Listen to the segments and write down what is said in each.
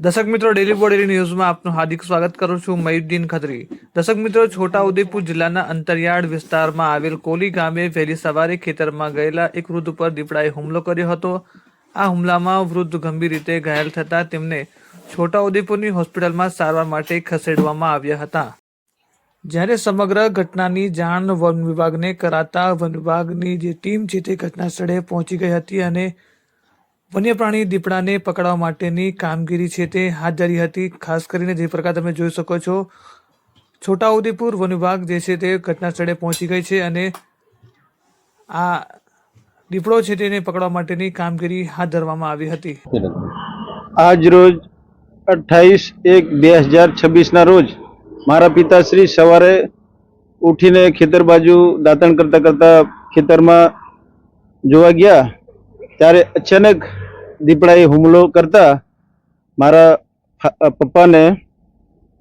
દર્શક મિત્રો ડેલી બોડેલી ન્યૂઝમાં આપનું હાર્દિક સ્વાગત કરું છું મયુદ્દીન ખત્રી. દર્શક મિત્રો, છોટાઉદેપુર જિલ્લાના અંતરિયાળ વિસ્તારમાં આવેલ કોલી ગામે વહેલી સવારે ખેતરમાં ગયેલા એક વૃદ્ધ પર દીપડાએ હુમલો કર્યો હતો. આ હુમલામાં વૃદ્ધ ગંભીર રીતે ઘાયલ થતા તેમને છોટાઉદેપુરની હોસ્પિટલમાં સારવાર માટે ખસેડવામાં આવ્યા હતા. જ્યારે સમગ્ર ઘટનાની જાણ વન વિભાગને કરાતા વન વિભાગની જે ટીમ છે તે ઘટના સ્થળે પહોંચી ગઈ હતી અને વન્ય પ્રાણી દીપડાને પકડવા માટેની કામગીરી છે તે હાથ ધરી હતી. ખાસ કરીને જે પ્રકાર તમે જોઈ શકો છો, છોટાઉદેપુર વન વિભાગ જે છે તે ઘટના સ્થળે પહોંચી ગઈ છે અને આ દીપડો છે તેને પકડવા માટેની કામગીરી હાથ ધરવામાં આવી હતી. આજ રોજ અઠ્ઠાવીસ એક બે હજાર છવ્વીસના રોજ મારા પિતાશ્રી સવારે ઉઠીને ખેતર બાજુ દાંતણ કરતા કરતા ખેતરમાં જોવા ગયા. ત્યારે અચાનક દીપડાએ હુમલો કરતા મારા પપ્પાને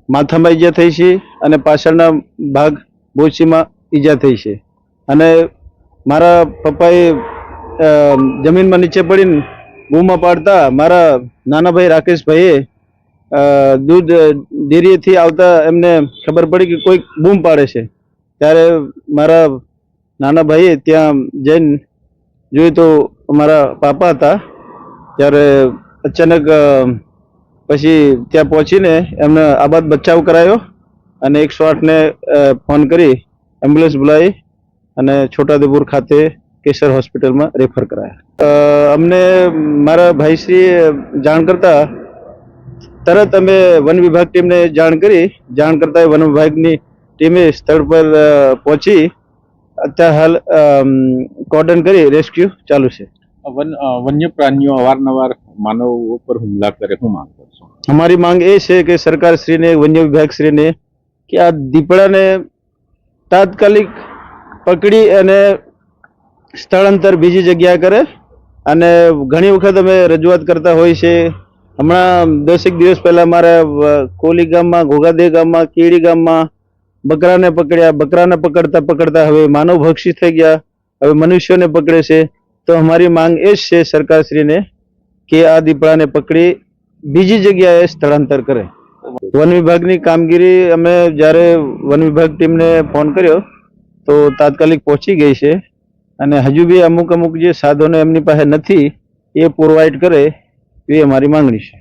માથામાં ઈજા થઈ છે અને પાછળના ભાગ બોચીમાં ઈજા થઈ છે. અને મારા પપ્પાએ જમીનમાં નીચે પડીને બૂમા પાડતા મારા નાના ભાઈ રાકેશભાઈએ દૂધ ડેરીએથી આવતા એમને ખબર પડી કે કોઈક બૂમ પાડે છે. ત્યારે મારા નાના ભાઈએ ત્યાં જઈને જોયું તો મારા પાપા હતા. ત્યારે અચાનક પછી ત્યાં પહોંચીને એમને આબાદ બચાવ કરાયો અને એકસો આઠને ફોન કરી એમ્બ્યુલન્સ બોલાવી અને છોટાઉદેપુર ખાતે કેસર હોસ્પિટલમાં રેફર કરાયા. અમને મારા ભાઈશ્રી જાણ કરતા તરત અમે વન વિભાગ ટીમને જાણ કરી. જાણ કરતા વન વિભાગની ટીમે સ્થળ પર પહોંચી અત્યારે હાલ કોર્ડન કરી રેસ્ક્યુ ચાલુ છે. વન્ય પ્રાણીઓ અવારનવાર માનવ ઉપર હુમલા કરે હું માંગ કરશું અમારી માંગ એ છે કે સરકારશ્રીને વન્ય વિભાગશ્રીને કે આ દીપડાને તાત્કાલિક પકડી અને સ્થળાંતર બીજી જગ્યાએ કરે. અને ઘણી વખત અમે રજૂઆત કરતા હોય છે. હમણાં દસેક દિવસ પહેલાં મારા કોલી ગામમાં ઘોઘાદે ગામમાં કેડી ગામમાં બકરાને પકડ્યા, બકરાને પકડતા પકડતા હવે માનવ ભક્ષી થઈ ગયા, હવે મનુષ્યોને પકડે છે. તો અમારી માંગ એ જ છે સરકારશ્રીને કે આ દીપડાને પકડી બીજી જગ્યાએ સ્થળાંતર કરે. વન વિભાગની કામગીરી અમે જ્યારે વન વિભાગ ટીમને ફોન કર્યો, તો તાત્કાલિક પહોંચી ગઈ છે. અને હજુ બી અમુક અમુક જે સાધનો એમની પાસે નથી, એ પ્રોવાઈડ કરે, એ અમારી માંગણી છે.